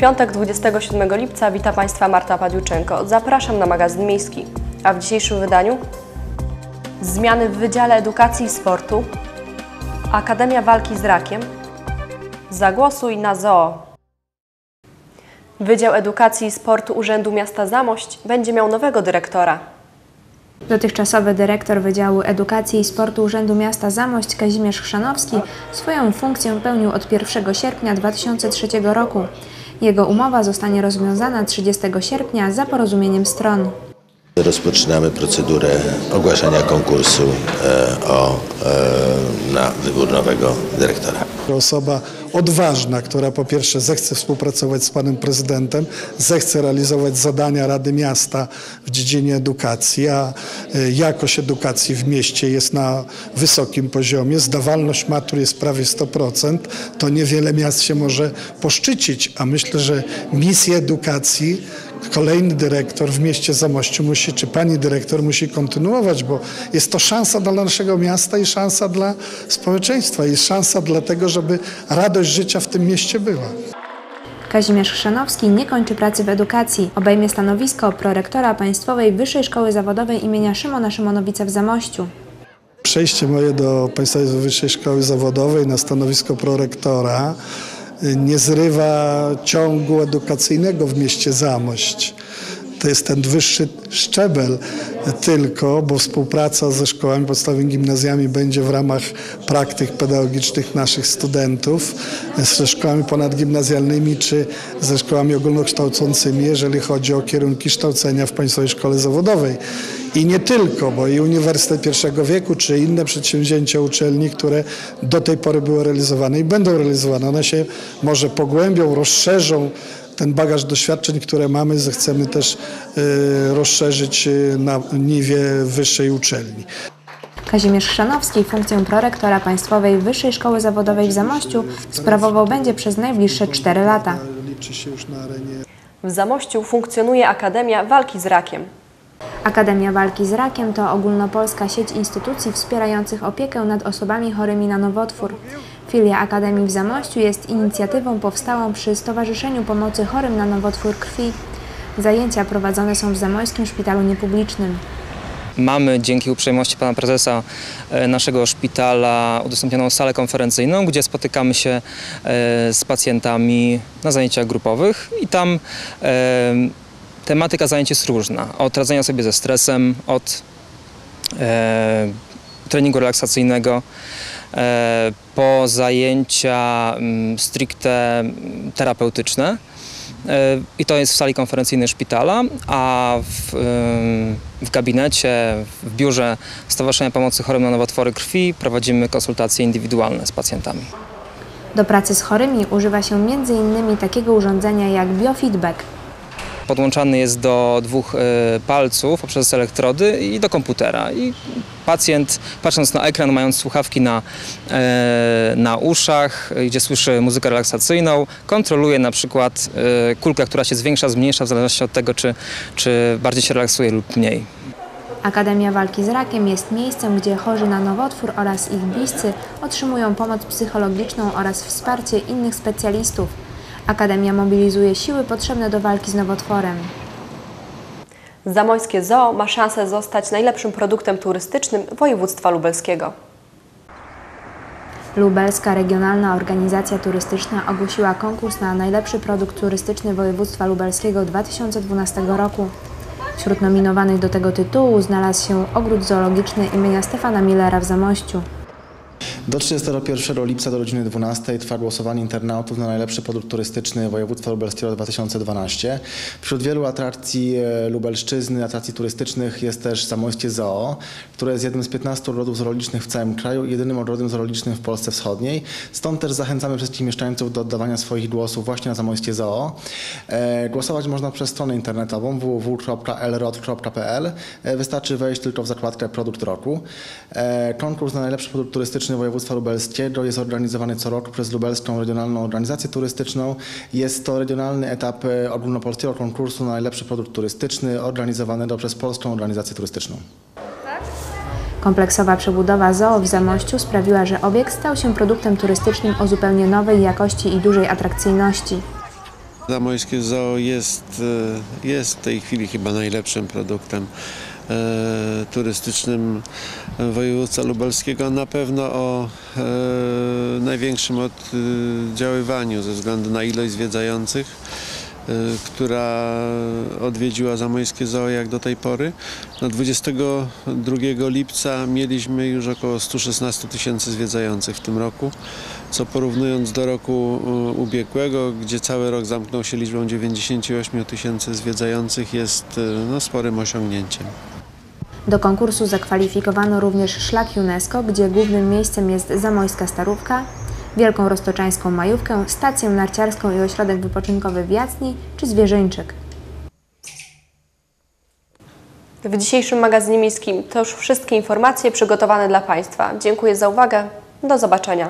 piątek 27 lipca wita Państwa Marta Padiuczenko. Zapraszam na magazyn miejski. A w dzisiejszym wydaniu zmiany w Wydziale Edukacji i Sportu, Akademia Walki z Rakiem, Zagłosuj na ZOO. Wydział Edukacji i Sportu Urzędu Miasta Zamość będzie miał nowego dyrektora. Dotychczasowy dyrektor Wydziału Edukacji i Sportu Urzędu Miasta Zamość Kazimierz Chrzanowski swoją funkcję pełnił od 1 sierpnia 2003 roku. Jego umowa zostanie rozwiązana 30 sierpnia za porozumieniem stron. Rozpoczynamy procedurę ogłaszania konkursu e, o, e, na wybór nowego dyrektora. Osoba odważna, która po pierwsze zechce współpracować z panem prezydentem, zechce realizować zadania Rady Miasta w dziedzinie edukacji, a y, jakość edukacji w mieście jest na wysokim poziomie, zdawalność matur jest prawie 100%, to niewiele miast się może poszczycić, a myślę, że misję edukacji kolejny dyrektor w mieście Zamościu musi, czy pani dyrektor musi kontynuować, bo jest to szansa dla naszego miasta i szansa dla społeczeństwa, jest szansa dla tego, żeby radość życia w tym mieście była. Kazimierz Chrzanowski nie kończy pracy w edukacji. Obejmie stanowisko prorektora Państwowej Wyższej Szkoły Zawodowej imienia Szymona Szymonowica w Zamościu. Przejście moje do Państwowej Wyższej Szkoły Zawodowej na stanowisko prorektora nie zrywa ciągu edukacyjnego w mieście Zamość. To jest ten wyższy szczebel tylko, bo współpraca ze szkołami podstawowymi, gimnazjami będzie w ramach praktyk pedagogicznych naszych studentów, ze szkołami ponadgimnazjalnymi czy ze szkołami ogólnokształcącymi, jeżeli chodzi o kierunki kształcenia w Państwowej Szkole Zawodowej. I nie tylko, bo i Uniwersytet Pierwszego Wieku, czy inne przedsięwzięcia uczelni, które do tej pory były realizowane i będą realizowane, one się może pogłębią, rozszerzą ten bagaż doświadczeń, które mamy, zechcemy też y, rozszerzyć y, na niwie wyższej uczelni. Kazimierz Chrzanowski funkcję prorektora Państwowej Wyższej Szkoły Zawodowej w Zamościu sprawował będzie przez najbliższe 4 lata. Liczy się już na arenie W Zamościu funkcjonuje Akademia Walki z Rakiem. Akademia Walki z Rakiem to ogólnopolska sieć instytucji wspierających opiekę nad osobami chorymi na nowotwór. Filia Akademii w Zamościu jest inicjatywą powstałą przy Stowarzyszeniu Pomocy Chorym na Nowotwór Krwi. Zajęcia prowadzone są w Zamojskim Szpitalu Niepublicznym. Mamy dzięki uprzejmości pana prezesa e, naszego szpitala udostępnioną salę konferencyjną, gdzie spotykamy się e, z pacjentami na zajęciach grupowych i tam e, tematyka zajęć jest różna. Od radzenia sobie ze stresem, od e, treningu relaksacyjnego, e, po zajęcia mm, stricte terapeutyczne. E, I to jest w sali konferencyjnej szpitala, a w, ym, w gabinecie, w biurze Stowarzyszenia Pomocy Chorym na Nowotwory Krwi prowadzimy konsultacje indywidualne z pacjentami. Do pracy z chorymi używa się m.in. takiego urządzenia jak biofeedback. Podłączany jest do dwóch e, palców poprzez elektrody i do komputera. I pacjent, patrząc na ekran, mając słuchawki na, e, na uszach, e, gdzie słyszy muzykę relaksacyjną, kontroluje na przykład kulkę, która się zwiększa, zmniejsza w zależności od tego, czy, czy bardziej się relaksuje lub mniej. Akademia Walki z Rakiem jest miejscem, gdzie chorzy na nowotwór oraz ich bliscy otrzymują pomoc psychologiczną oraz wsparcie innych specjalistów. Akademia mobilizuje siły potrzebne do walki z nowotworem. Zamojskie Zoo ma szansę zostać najlepszym produktem turystycznym województwa lubelskiego. Lubelska Regionalna Organizacja Turystyczna ogłosiła konkurs na najlepszy produkt turystyczny województwa lubelskiego 2012 roku. Wśród nominowanych do tego tytułu znalazł się ogród zoologiczny imienia Stefana Millera w Zamościu. Do 31 lipca do godziny 12 trwa głosowanie internautów na najlepszy produkt turystyczny województwa lubelskiego 2012. Wśród wielu atrakcji e, Lubelszczyzny, atrakcji turystycznych jest też Zamojskie Zoo, które jest jednym z 15 ogrodów zoologicznych w całym kraju i jedynym ogrodem zoologicznym w Polsce Wschodniej. Stąd też zachęcamy wszystkich mieszkańców do oddawania swoich głosów właśnie na Zamojskie Zoo. E, Głosować można przez stronę internetową www.elrod.pl. E, Wystarczy wejść tylko w zakładkę Produkt Roku. Konkurs na najlepszy produkt turystyczny województwa lubelskiego jest organizowany co roku przez Lubelską Regionalną Organizację Turystyczną. Jest to regionalny etap e, ogólnopolskiego konkursu na najlepszy produkt turystyczny organizowanego przez Polską Organizację Turystyczną. Kompleksowa przebudowa zoo w Zamościu sprawiła, że obiekt stał się produktem turystycznym o zupełnie nowej jakości i dużej atrakcyjności. Zamojskie Zoo jest, e, jest w tej chwili chyba najlepszym produktem turystycznym województwa lubelskiego. Na pewno o e, największym oddziaływaniu ze względu na ilość zwiedzających, e, która odwiedziła Zamojskie Zoo jak do tej pory. No 22 lipca mieliśmy już około 116 tysięcy zwiedzających w tym roku, co porównując do roku e, ubiegłego, gdzie cały rok zamknął się liczbą 98 tysięcy zwiedzających, jest e, no, sporym osiągnięciem. Do konkursu zakwalifikowano również szlak UNESCO, gdzie głównym miejscem jest Zamojska Starówka, Wielką Roztoczańską Majówkę, stację narciarską i ośrodek wypoczynkowy w Jacni czy Zwierzyńczyk. W dzisiejszym magazynie miejskim to już wszystkie informacje przygotowane dla Państwa. Dziękuję za uwagę. Do zobaczenia.